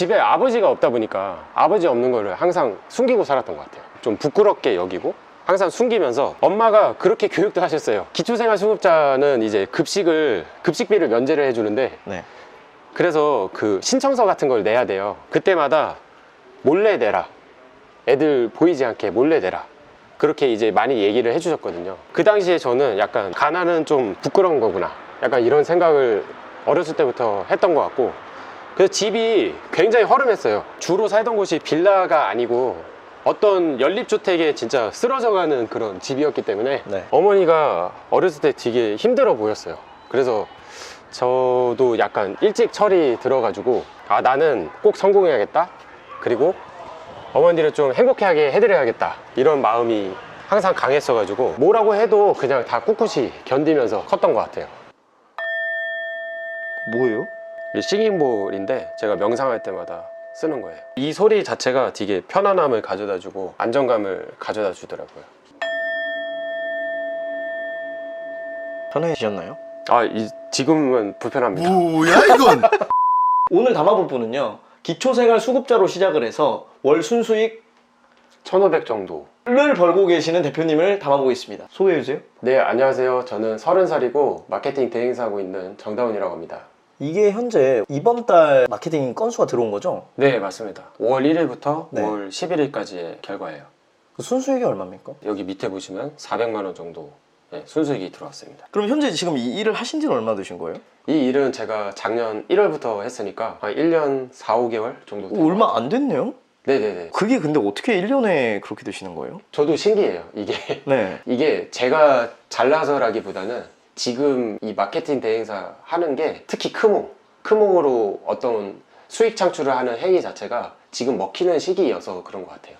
집에 아버지가 없다 보니까 아버지 없는 거를 항상 숨기고 살았던 것 같아요. 좀 부끄럽게 여기고 항상 숨기면서 엄마가 그렇게 교육도 하셨어요. 기초생활 수급자는 이제 급식을 급식비를 면제를 해주는데 네. 그래서 그 신청서 같은 걸 내야 돼요. 그때마다 몰래 내라. 애들 보이지 않게 몰래 내라. 그렇게 이제 많이 얘기를 해주셨거든요. 그 당시에 저는 약간 가난은 좀 부끄러운 거구나. 약간 이런 생각을 어렸을 때부터 했던 것 같고. 그래서 집이 굉장히 허름했어요. 주로 살던 곳이 빌라가 아니고 어떤 연립주택에 진짜 쓰러져가는 그런 집이었기 때문에 네. 어머니가 어렸을 때 되게 힘들어 보였어요. 그래서 저도 약간 일찍 철이 들어가지고 아 나는 꼭 성공해야겠다. 그리고 어머니를 좀 행복하게 해드려야겠다. 이런 마음이 항상 강했어가지고 뭐라고 해도 그냥 다 꿋꿋이 견디면서 컸던 것 같아요. 뭐예요? 이 싱잉볼인데 제가 명상할 때마다 쓰는 거예요. 이 소리 자체가 되게 편안함을 가져다 주고 안정감을 가져다 주더라고요. 편해지셨나요? 아, 이, 지금은 불편합니다. 뭐야 이건? 오늘 담아볼 분은요. 기초생활 수급자로 시작을 해서 월 순수익 1,500 정도. 를 벌고 계시는 대표님을 담아보겠습니다. 소개해주세요. 네, 안녕하세요. 저는 30살이고 마케팅 대행사하고 있는 정다운이라고 합니다. 이게 현재 이번 달 마케팅 건수가 들어온 거죠? 네, 맞습니다. 5월 1일부터 네. 5월 11일까지의 결과예요. 그 순수익이 얼마입니까? 여기 밑에 보시면 400만 원 정도 네, 순수익이 들어왔습니다. 그럼 현재 지금 이 일을 하신 지는 얼마나 되신 거예요? 이 일은 제가 작년 1월부터 했으니까 한 1년 4, 5개월 정도 된것 얼마 같아요. 안 됐네요? 네네네. 그게 근데 어떻게 1년에 그렇게 되시는 거예요? 저도 신기해요. 이게 네. 이게 제가 잘나서라기보다는 지금 이 마케팅 대행사 하는 게 특히 크몽, 크몽으로 어떤 수익 창출을 하는 행위 자체가 지금 먹히는 시기여서 그런 것 같아요.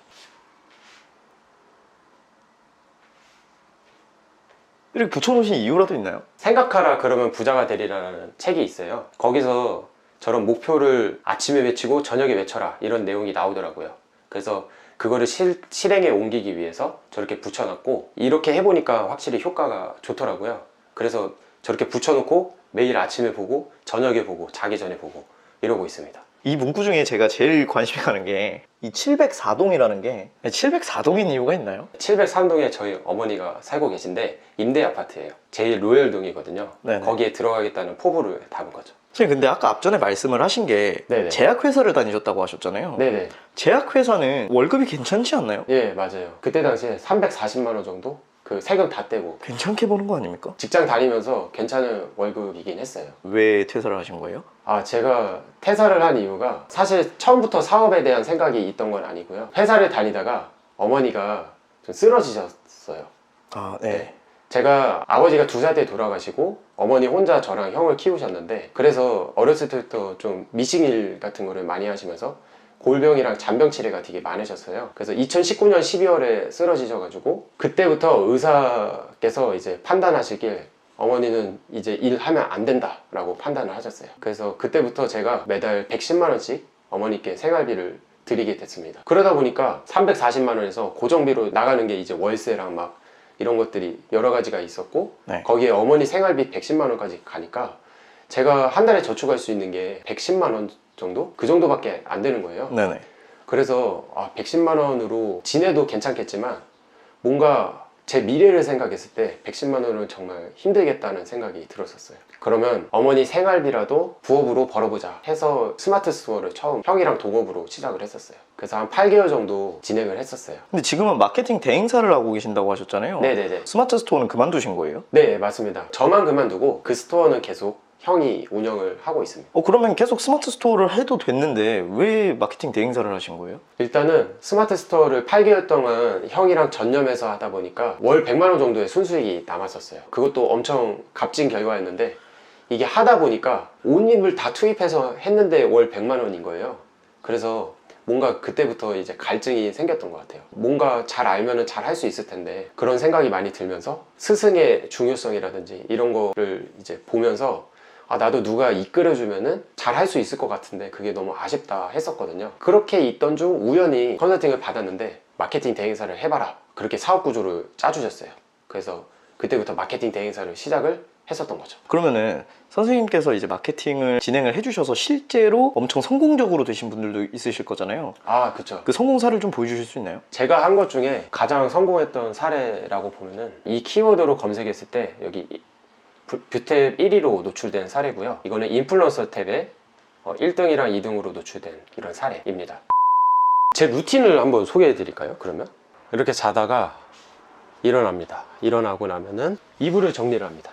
이렇게 붙여놓으신 이유라도 있나요? 생각하라 그러면 부자가 되리라는 책이 있어요. 거기서 저런 목표를 아침에 외치고 저녁에 외쳐라 이런 내용이 나오더라고요. 그래서 그거를 실, 실행에 옮기기 위해서 저렇게 붙여놨고 이렇게 해보니까 확실히 효과가 좋더라고요. 그래서 저렇게 붙여놓고 매일 아침에 보고 저녁에 보고 자기 전에 보고 이러고 있습니다. 이 문구 중에 제가 제일 관심이 가는 게 이 704동이라는 게 704동인 이유가 있나요? 703동에 저희 어머니가 살고 계신데 임대 아파트예요. 제일 로열동이거든요. 네네. 거기에 들어가겠다는 포부를 담은 거죠. 선생님 근데 아까 앞전에 말씀을 하신 게 네네. 제약회사를 다니셨다고 하셨잖아요. 네네. 제약회사는 월급이 괜찮지 않나요? 예, 맞아요. 그때 당시에 340만 원 정도? 그 세금 다 떼고 괜찮게 버는 거 아닙니까? 직장 다니면서 괜찮은 월급이긴 했어요. 왜 퇴사를 하신 거예요? 아, 제가 퇴사를 한 이유가 사실 처음부터 사업에 대한 생각이 있던 건 아니고요. 회사를 다니다가 어머니가 좀 쓰러지셨어요. 아, 네. 제가 아버지가 두 살 때 돌아가시고 어머니 혼자 저랑 형을 키우셨는데 그래서 어렸을 때부터 좀 미싱일 같은 거를 많이 하시면서 골병이랑 잔병 치레가 되게 많으셨어요. 그래서 2019년 12월에 쓰러지셔가지고 그때부터 의사께서 이제 판단하시길 어머니는 이제 일하면 안 된다 라고 판단을 하셨어요. 그래서 그때부터 제가 매달 110만 원씩 어머니께 생활비를 드리게 됐습니다. 그러다 보니까 340만 원에서 고정비로 나가는 게 이제 월세랑 막 이런 것들이 여러 가지가 있었고 네. 거기에 어머니 생활비 110만 원까지 가니까 제가 한 달에 저축할 수 있는 게 110만 원 정도? 그 정도밖에 안 되는 거예요. 네네. 그래서 아, 110만 원으로 지내도 괜찮겠지만 뭔가 제 미래를 생각했을 때 110만 원은 정말 힘들겠다는 생각이 들었었어요. 그러면 어머니 생활비라도 부업으로 벌어보자 해서 스마트 스토어를 처음 형이랑 동업으로 시작을 했었어요. 그래서 한 8개월 정도 진행을 했었어요. 근데 지금은 마케팅 대행사를 하고 계신다고 하셨잖아요. 네네네. 스마트 스토어는 그만두신 거예요? 네, 맞습니다. 저만 그만두고 그 스토어는 계속 형이 운영을 하고 있습니다. 어, 그러면 계속 스마트 스토어를 해도 됐는데 왜 마케팅 대행사를 하신 거예요? 일단은 스마트 스토어를 8개월 동안 형이랑 전념해서 하다 보니까 월 100만 원 정도의 순수익이 남았었어요. 그것도 엄청 값진 결과였는데 이게 하다 보니까 온 힘을 다 투입해서 했는데 월 100만 원인 거예요. 그래서 뭔가 그때부터 이제 갈증이 생겼던 것 같아요. 뭔가 잘 알면은 잘 할 수 있을 텐데 그런 생각이 많이 들면서 스승의 중요성이라든지 이런 거를 이제 보면서 아 나도 누가 이끌어주면은 잘 할 수 있을 것 같은데 그게 너무 아쉽다 했었거든요. 그렇게 있던 중 우연히 컨설팅을 받았는데 마케팅 대행사를 해봐라 그렇게 사업 구조를 짜주셨어요. 그래서 그때부터 마케팅 대행사를 시작을 했었던 거죠. 그러면은 선생님께서 이제 마케팅을 진행을 해주셔서 실제로 엄청 성공적으로 되신 분들도 있으실 거잖아요. 아, 그쵸. 그 성공사를 좀 보여주실 수 있나요? 제가 한 것 중에 가장 성공했던 사례라고 보면은 이 키워드로 검색했을 때 여기 이- 뷰- 뷰탭 1위로 노출된 사례고요. 이거는 인플루언서 탭에 1등이랑 2등으로 노출된 이런 사례입니다. 제 루틴을 한번 소개해 드릴까요? 그러면 이렇게 자다가 일어납니다. 일어나고 나면은 이불을 정리를 합니다.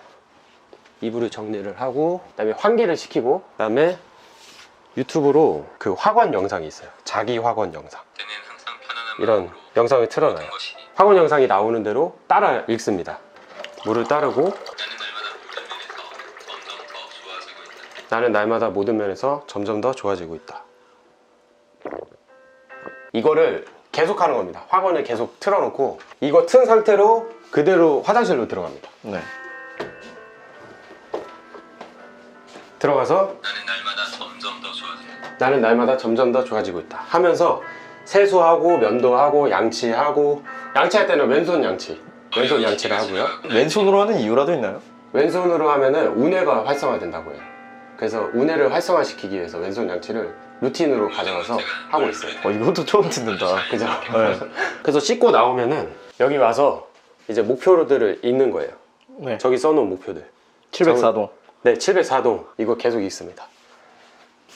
이불을 정리를 하고 그 다음에 환기를 시키고 그 다음에 유튜브로 그 학원 영상이 있어요. 자기 학원 영상. 이런 영상을 틀어놔요. 학원 영상이 나오는 대로 따라 읽습니다. 물을 따르고 나는 날마다 모든 면에서 점점 더 좋아지고 있다. 이거를 계속 하는 겁니다. 학원을 계속 틀어놓고 이거 튼 상태로 그대로 화장실로 들어갑니다. 네. 들어가서 나는 날마다 점점 더 좋아지고 있다. 나는 날마다 점점 더 좋아지고 있다. 하면서 세수하고 면도하고 양치하고 양치할 때는 왼손 양치, 왼손 양치를 하고요. 왼손으로 하는 이유라도 있나요? 왼손으로 하면은 우뇌가 활성화된다고 해요. 그래서 우뇌를 활성화시키기 위해서 왼손 양치를 루틴으로 가져가서 하고 있어요. 어, 이것도 처음 듣는다. 그죠? 네. 그래서 씻고 나오면은 여기 와서 이제 목표들을 읽는 거예요. 네. 저기 써놓은 목표들. 704동. 네, 704동 이거 계속 읽습니다.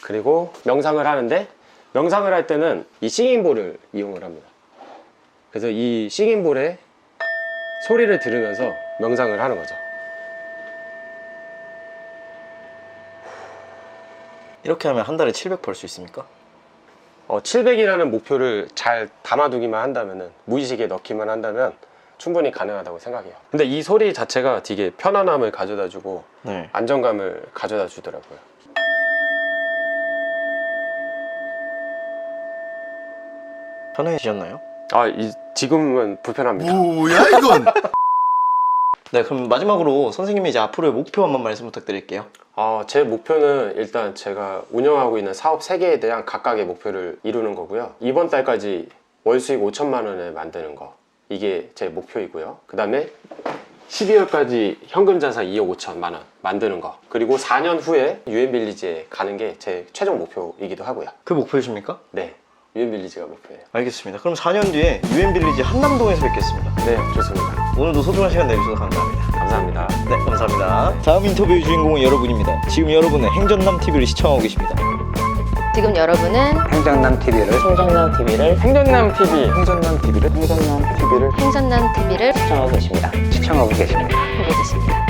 그리고 명상을 하는데 명상을 할 때는 이 싱잉볼을 이용을 합니다. 그래서 이 싱잉볼에 소리를 들으면서 명상을 하는 거죠. 이렇게 하면 한 달에 700 벌 수 있습니까? 어, 700이라는 목표를 잘 담아두기만 한다면은 무의식에 넣기만 한다면 충분히 가능하다고 생각해요. 근데 이 소리 자체가 되게 편안함을 가져다주고 네. 안정감을 가져다 주더라고요. 편해지셨나요? 아, 이, 지금은 불편합니다. 뭐야 이건? 네, 그럼 마지막으로 선생님이 이제 앞으로의 목표 한번 말씀 부탁드릴게요. 어, 제 목표는 일단 제가 운영하고 있는 사업 3개에 대한 각각의 목표를 이루는 거고요. 이번 달까지 월 수익 5천만 원을 만드는 거. 이게 제 목표이고요. 그 다음에 12월까지 현금 자산 2억 5천만 원 만드는 거. 그리고 4년 후에 유엔빌리지에 가는 게 제 최종 목표이기도 하고요. 그 목표이십니까? 네. 유엔빌리지가 목표예요. 알겠습니다. 그럼 4년 뒤에 유엔빌리지 한남동에서 뵙겠습니다. 네, 좋습니다. 오늘도 소중한 시간 내주셔서 감사합니다. 감사합니다. 네, 감사합니다. 다음 인터뷰의 주인공은 여러분입니다. 지금 여러분은 행전남 TV를 시청하고 계십니다. 지금 여러분은 행정남 TV를 행정남 TV를 행정남 TV 행정남 TV를 행정남 TV를 행전남 TV를 시청하고 계십니다. 시청하고 계십니다. 보고 계십니다.